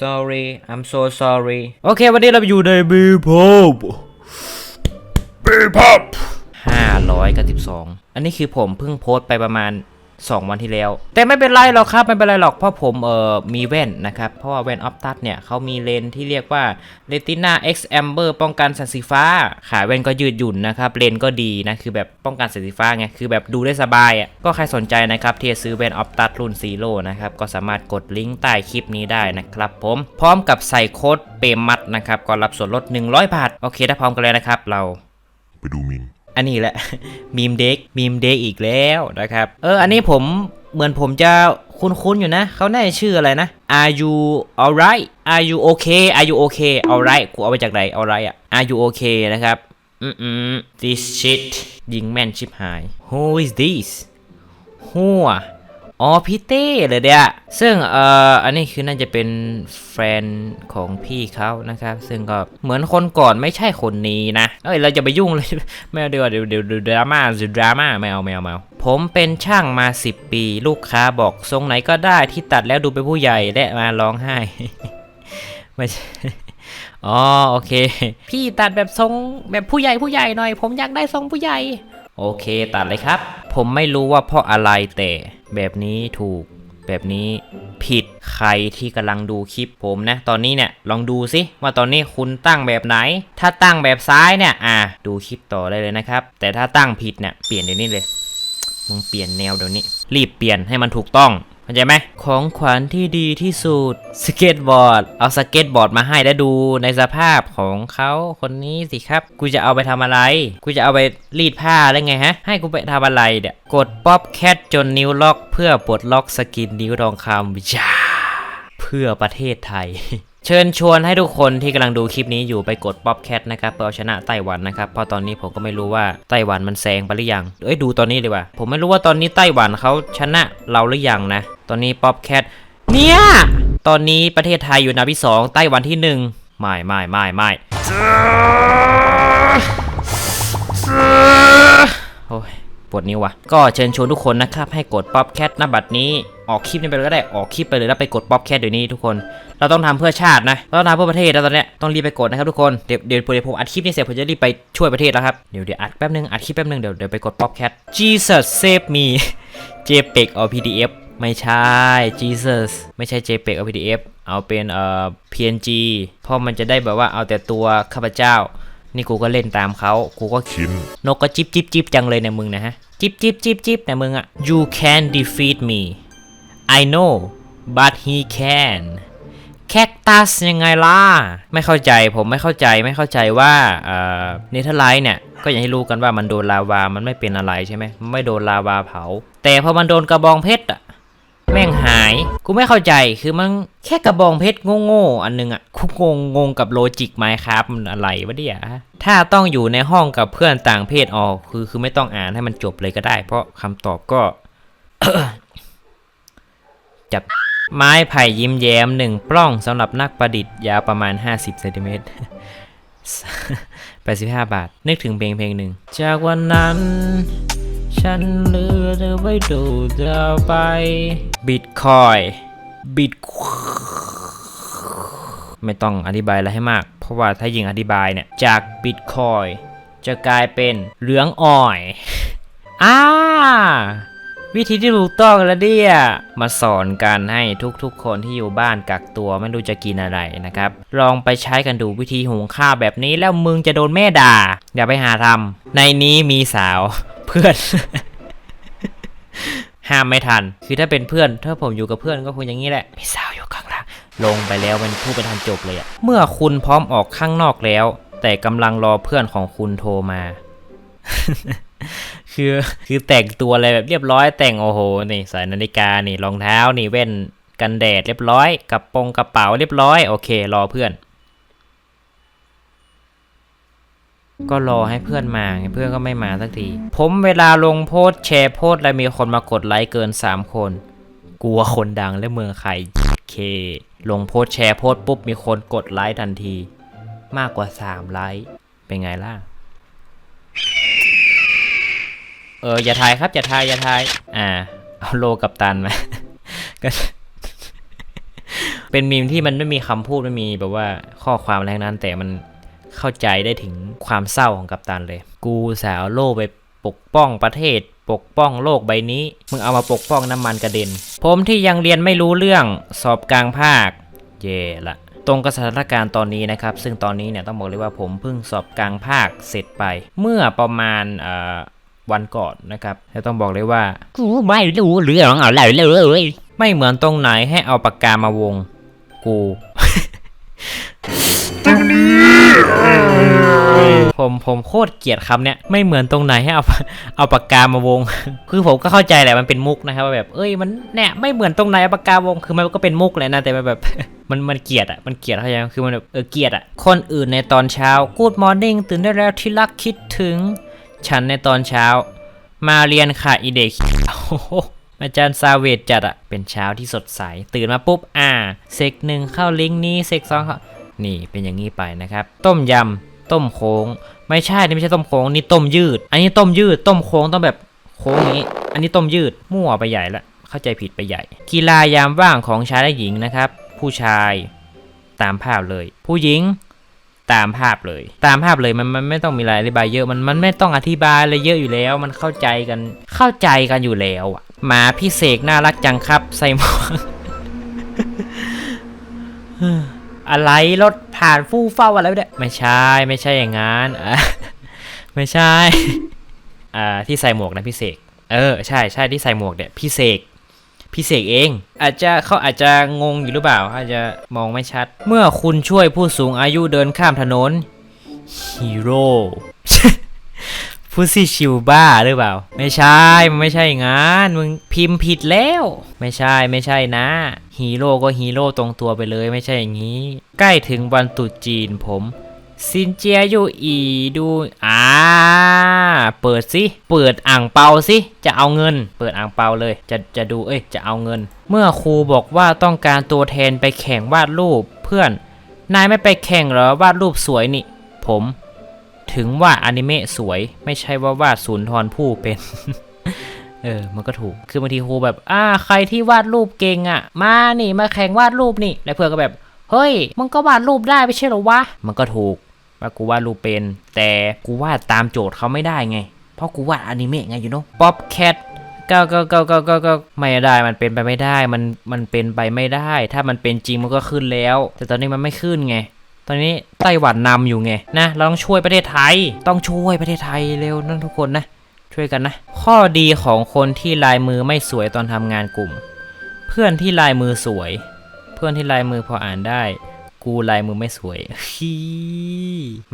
sorry I'm so sorry โอเค วันนี้เราอยู่ในบีพอบบีพอบห้าร้อยกับสิบสองอันนี้คือผมเพิ่งโพสต์ไปประมาณ 2 วันที่แล้ว แต่ไม่เป็นไรหรอกครับไม่เป็นไรหรอกเพราะผมเอ่อมีแว่นนะครับเพราะว่าแว่นออฟตัดเนี่ยเขามีเลนที่เรียกว่า Retina X Amber ป้องกันแสงสีฟ้า ขาแว่นก็ยืดหยุ่นนะครับเลนก็ดีนะคือแบบป้องกันแสงสีฟ้าไงคือแบบดูได้สบายอะก็ใครสนใจนะครับที่จะซื้อแว่นออฟตัดรุ่นซีโร่นะครับก็สามารถกดลิงก์ใต้คลิปนี้ได้นะครับผมพร้อมกับใส่โค้ดเปรมัดนะครับก็รับส่วนลด 100 บาท โอเคถ้าพร้อมกันแล้วนะครับเราไปดูมิม อันนี้แหละมีมเด็กมีมเด็กอีกแล้วนะครับ เออ อันนี้ผมเหมือนผมจะคุ้นๆอยู่นะ เขาแน่ชื่ออะไรนะ Are you alright Are you okay Are you okay alright กูเอาไปจากไหน alright อะ Are you okay นะครับ อืมอืม this shit ยิงแม่นชิบหาย Who is this หัว อ๋อพี่เต้เลยเดียซึ่งเอ่ออันนี้คือน่าจะเป็นแฟนของพี่เขานะครับ ซึ่งก็เหมือนคนก่อนไม่ใช่คนนี้นะเอ้ยเราจะไปยุ่งเลยไม่เอาเดี๋ยวเดี๋ยวเดี๋ยวเดี๋ยวดราม่าดูดราม่าไม่เอาไม่เอาไม่เอาผมเป็นช่างมา 10 ปี ลูกค้าบอกทรงไหนก็ได้ที่ตัดแล้วดูเป็นผู้ใหญ่และมาร้องไห้ไม่ใช่อ๋อโอเค พี่ตัดแบบทรงแบบผู้ใหญ่ผู้ใหญ่หน่อย ผมอยากได้ทรงผู้ใหญ่ โอเคตัดเลยครับ ผมไม่รู้ว่าเพราะอะไรแต่แบบนี้ถูก แบบนี้ผิดใครที่กำลังดูคลิปผมนะ ตอนนี้เนี่ยลองดูสิว่าตอนนี้คุณตั้งแบบไหน ถ้าตั้งแบบซ้ายเนี่ยอะดูคลิปต่อได้เลยนะครับ แต่ถ้าตั้งผิดเนี่ยเปลี่ยนเดี๋ยวนี้เลยมึงเปลี่ยนแนวเดี๋ยวนี้ รีบเปลี่ยนให้มันถูกต้อง เข้าใจไหมของขวัญที่ดีที่สุดสเก็ตบอร์ด เอาสเก็ตบอร์ดมาให้แล้วดูในสภาพของเขาคนนี้สิครับ กูจะเอาไปทำอะไร กูจะเอาไปรีดผ้าได้ไงฮะ ให้กูไปทำอะไรเดี๋ยกดป๊อปแคทจนนิ้วล็อก เพื่อปลดล็อกสกินนิ้วทองคำวิชาเพื่อประเทศไทย เชิญชวนให้ทุกคนที่กำลังดูคลิปนี้อยู่ไปกดป๊อปแคทนะครับเพื่อเอาชนะไต้หวันนะครับเพราะตอนนี้ผมก็ไม่รู้ว่าไต้หวันมันแซงไปหรือยังเอ้ยดูตอนนี้ดีกว่า ผมไม่รู้ว่าตอนนี้ไต้หวันเขาชนะเราหรือยังนะ ตอนนี้ป๊อปแคทเนี่ยตอนนี้ประเทศไทยอยู่อันดับที่สองไต้หวันที่หนึ่งไม่ไม่ไม่ไม่ ปวดนิ้ววะก็เชิญชวนทุกคนนะครับให้กดป๊อปแคทหน้าบัตรนี้ออกคลิปนี้ไปเลยก็ได้ออกคลิปไปเลยแล้วไปกดป๊อปแคทเดี๋ยวนี้ทุกคน เราต้องทำเพื่อชาตินะเราต้องทำเพื่อประเทศแล้วตอนเนี้ยต้องรีบไปกดนะครับทุกคนเดี๋ยวเดี๋ยวเดี๋ยวผมอัดคลิปนี้เสร็จผมจะรีบไปช่วยประเทศแล้วครับเดี๋ยวเดี๋ยวอัดแป๊บนึงอัดคลิปแป๊บนึงเดี๋ยวเดี๋ยวไปกดป๊อปแคท Jesus save me JPEG or PDF ไม่ใช่ Jesus ไม่ใช่ JPEG or PDF เอาเป็นเอ่อ PNG เพราะมันจะได้แบบว่าเอาแต่ตัวข้าพเจ้า นี่กูก็เล่นตามเขากูก็ชิ้นนกก็จิบจิบจิบจังเลยเนี่ยมึงนะฮะ จิบจิบจิบจิบเนี่ยมึงอะ you can defeat me I know but he can แคคตัสยังไงล่ะ ไม่เข้าใจผมไม่เข้าใจไม่เข้าใจว่าเอ่อเนเธอร์ไลท์เนี่ยก็อย่างที่รู้กันว่ามันโดนลาวา มันไม่เป็นอะไรใช่ไหมมันไม่โดนลาวาเผา แต่พอมันโดนกระบองเพชรอะ แม่งหาย กูไม่เข้าใจคือมันแค่กระบองเพชรโง่ๆอันนึงอะกูงงงงกับโลจิกไมครับมันอะไรวะเนี่ยถ้าต้องอยู่ในห้องกับเพื่อนต่างเพศอ๋อคือคือไม่ต้องอ่านให้มันจบเลยก็ได้ เพราะคำตอบก็จับไม้ไผ่ยิ้มแย้มหนึ่งปล้องสำหรับนักประดิษฐ์ยาวประมาณ 50เซนติเมตร85 บาท นึกถึงเพลงเพลงหนึ่ง จากวันนั้น ฉันเหลือเธอไว้ดูเธอไป บิตคอยบิตไม่ต้องอธิบายอะไรให้มาก เพราะว่าถ้ายิงอธิบายเนี่ย จากบิตคอยจะกลายเป็นเหลืองอ่อย อ้า วิธีที่ถูกต้องแล้วเนี่ยมาสอนกันให้ทุกๆ คนที่อยู่บ้านกักตัวไม่รู้จะกินอะไรนะครับ ลองไปใช้กันดูวิธีหุงข้าวแบบนี้แล้วมึงจะโดนแม่ด่า อย่าไปหาทำในนี้มีสาวเพื่อน ห้ามไม่ทัน คือถ้าเป็นเพื่อน ถ้าผมอยู่กับเพื่อนก็คงอย่างนี้แหละมีสาวอยู่ข้างหลังลงไปแล้วมันพูดไปทันจบเลยอะเมื่อคุณพร้อมออกข้างนอกแล้ว แต่กำลังรอเพื่อนของคุณโทรมา คือคือแต่งตัวอะไรแบบเรียบร้อยแต่งโอ้โหนี่ใส่นาฬิกานี่รองเท้านี่แว่นกันแดดเรียบร้อยกระโปรงกระเป๋าเรียบร้อยโอเค รอเพื่อน ก็รอให้เพื่อนมาไงเพื่อนก็ไม่มาสักที ผมเวลาลงโพส์แชร์โพสต์แล้วมีคนมากดไลค์เกิน 3 คน กลัวคนดังและเมืองใครเค ลงโพส์แชร์โพส์ปุ๊บมีคนกดไลค์ทันที มากกว่า 3 ไลค์เป็นไงล่ะ เอออย่าทายครับอย่าทายอย่าทาย อ่า เอาโลกับตันมาก็เป็นมีมที่มันไม่มีคำพูดไม่มีแบบว่าข้อความอะไรงนั้น แต่มันเข้าใจได้ถึงความเศร้าของกัปตันเลย กูสาวโลกไปปกป้องประเทศ ปกป้องโลกใบนี้ มึงเอามาปกป้องน้ำมันกระเด็น ผมที่ยังเรียนไม่รู้เรื่องสอบกลางภาค เย่ละตรงกับสถานการณ์ตอนนี้นะครับ ซึ่งตอนนี้เนี่ยต้องบอกเลยว่าผมเพิ่งสอบกลางภาคเสร็จไป เมื่อประมาณเอ่อ วันก่อนนะครับแล้วต้องบอกเลยว่ากูไม่รู้เรื่องอะไรเลยไม่เหมือนตรงไหนให้เอาปากกามาวง กูผมผมโคตรเกลียดคำเนี้ยไม่เหมือนตรงไหนให้เอาเอาปากกามาวง คือผมก็เข้าใจแหละมันเป็นมุกนะครับว่าแบบเอ้ยมันเนี่ยไม่เหมือนตรงไหนเอาปากกามาวงคือมันก็เป็นมุกแหละนะแต่มันแบบมันมันเกลียดอะมันเกลียดเข้าใจไหมคือมันแบบเออเกลียดอะคนอื่นในตอนเช้า Good morning ตื่นได้แล้วที่รักคิดถึง ฉันในตอนเช้า มาเรียนค่ะอีเด็กโอ้โหอาจารย์ซาเวจจัดอะเป็นเช้าที่สดใส ตื่นมาปุ๊บ อ่า เซกหนึ่งเข้าลิงก์นี้ เซกสองเข้า นี่เป็นอย่างนี้ไปนะครับ ต้มยำ ต้มโค้ง ไม่ใช่ นี่ไม่ใช่ต้มโค้ง นี่ต้มยืด อันนี้ต้มยืด ต้มโค้งต้องแบบโค้งอย่างนี้ อันนี้ต้มยืด มั่วไปใหญ่ละ เข้าใจผิดไปใหญ่ กีฬายามว่างของชายและหญิงนะครับ ผู้ชาย ตามภาพเลย ผู้หญิง ตามภาพเลย ตามภาพเลยมันมันไม่ต้องมีอะไรอธิบายเยอะมันมันไม่ต้องอธิบายอะไรเยอะอยู่แล้ว มันเข้าใจกันเข้าใจกันอยู่แล้วอะหมาพี่เสกน่ารักจังครับใส่หมวกอะไรรถผ่านฟู่เฝ้าอะไรไม่ได้ไม่ใช่ไม่ใช่อย่างงั้นอะไม่ใช่อ่าที่ใส่หมวกนะพี่เสกเออใช่ใช่ที่ใส่หมวกเนี่ยพี่เสก พี่เสกเอง อาจจะเขาอาจจะงงอยู่หรือเปล่า อาจจะมองไม่ชัด เมื่อคุณช่วยผู้สูงอายุเดินข้ามถนนฮีโร่ผู้ซี่ชิวบ้าหรือเปล่า ไม่ใช่มันไม่ใช่อย่านมึงพิมพ์ผิดแล้ว ไม่ใช่ไม่ใช่นะฮีโร่ก็ฮีโร่ตรงตัวไปเลยไม่ใช่อย่างนี้ ใกล้ถึงวันตรุษจีนผม ซินเจียอยู่อีดูอ่าเปิดสิเปิดอ่างเปาสิจะเอาเงิน เปิดอ่างเปาเลยจะจะดูเอ้ยจะเอาเงิน เมื่อครูบอกว่าต้องการตัวแทนไปแข่งวาดรูปเพื่อน นายไม่ไปแข่งหรอวาดรูปสวยนี่ ผม ถึงว่าอนิเมะสวยไม่ใช่ว่าวาดศูนย์ทรผู้เป็นเออ มันก็ถูก คือบางทีครูแบบ อ่า ใครที่วาดรูปเก่งอะ มานี่ มาแข่งวาดรูปนี่ แล้วเพื่อนก็แบบ เฮ้ย มึงก็วาดรูปได้ไม่ใช่หรอวะ มันก็ถูก ว่ากูวาดรูปเป็น แต่กูวาดตามโจทย์เขาไม่ได้ไง เพราะกูวาดอนิเมะไงอยู่เนาะป๊อปแคทก็ก็ก็ก็ก็ก็ไม่ได้ มันเป็นไปไม่ได้ มัน มันเป็นไปไม่ได้ ถ้ามันเป็นจริงมันก็ขึ้นแล้ว แต่ตอนนี้มันไม่ขึ้นไง ตอนนี้ไต้หวันนำอยู่ไงนะ เราต้องช่วยประเทศไทย ต้องช่วยประเทศไทยเร็วนั่นทุกคนนะ ช่วยกันนะ ข้อดีของคนที่ลายมือไม่สวยตอนทำงานกลุ่ม เพื่อนที่ลายมือสวย เพื่อนที่ลายมือพออ่านได้ กูลายมือไม่สวยฮี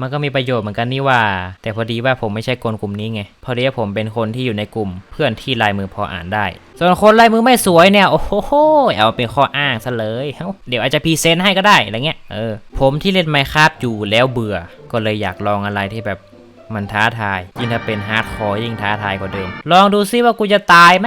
มันก็มีประโยชน์เหมือนกันนี่ว่า แต่พอดีว่าผมไม่ใช่คนกลุ่มนี้ไง พอดีผมเป็นคนที่อยู่ในกลุ่ม เพื่อนที่ลายมือพออ่านได้ ส่วนคนลายมือไม่สวยเนี่ย โอ้โห เอาเป็นข้ออ้างซะเลยเเดี๋ยวอาจจะพรีเซนต์ให้ก็ได้อะไรเงี้ย เออ ผมที่เล่นไมครับอยู่แล้วเบื่อ ก็เลยอยากลองอะไรที่แบบมันท้าทาย ยิ่งถ้าเป็นฮาร์ดคอร์ยิ่งท้าทายกว่าเดิม ลองดูซิว่ากูจะตายไหม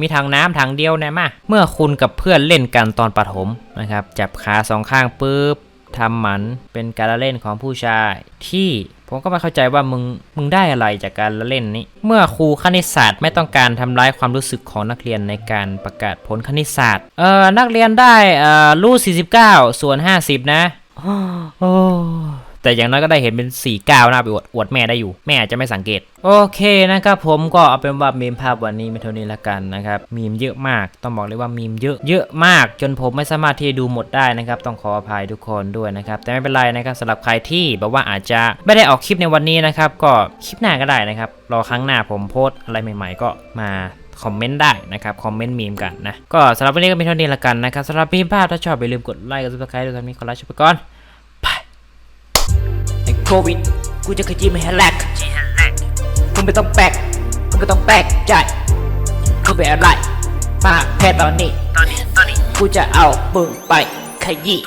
มีถังน้ำถังเดียวนะมา เมื่อคุณกับเพื่อนเล่นกันตอนปฐมนะครับ จับขาสองข้างปุ๊บทำหมันเป็นการเล่นของผู้ชาย ที่ผมก็ไม่เข้าใจว่ามึงมึงได้อะไรจากการเล่นนี้ เมื่อครูคณิตศาสตร์ไม่ต้องการทำร้ายความรู้สึกของนักเรียนในการประกาศผลคณิตศาสตร์เออนักเรียนได้เอ่อรูท49 ส่วน 50 นะโอ้ แต่อย่างน้อยก็ได้เห็นเป็น4 9นะไปอวดอวดแม่ได้อยู่ แม่อาจจะไม่สังเกต โอเคนะครับผมก็เอาเป็นว่ามีมภาพวันนี้มีเท่านี้ละกันนะครับมีมเยอะมาก ต้องบอกเลยว่ามีมเยอะเยอะมาก จนผมไม่สามารถที่จะดูหมดได้นะครับ ต้องขออภัยทุกคนด้วยนะครับ แต่ไม่เป็นไรนะครับสำหรับใครที่แบบว่าอาจจะไม่ได้ออกคลิปในวันนี้นะครับ ก็คลิปหน้าก็ได้นะครับรอครั้งหน้าผมโพสอะไรใหม่ ๆ ก็มาคอมเมนต์ได้นะครับ คอมเมนต์มีมกันนะ ก็สำหรับวันนี้ก็มีเท่านี้ละกันนะครับสำหรับมีมภาพถ้าชอบอย่าลืมกดไลค์กดซับสไครต์ด้วยกันมีขอลาชไปก่อนไอ้ โควิด กูจะขยี้ไม่ให้แลกมึงไม่ต้องแปลกมึงก็ต้องแปลกใจกูเป็นอะไร มาแค่ตอนนี้ ตอนนี้ ตอนนี้ กูจะเอามึงไปขยี้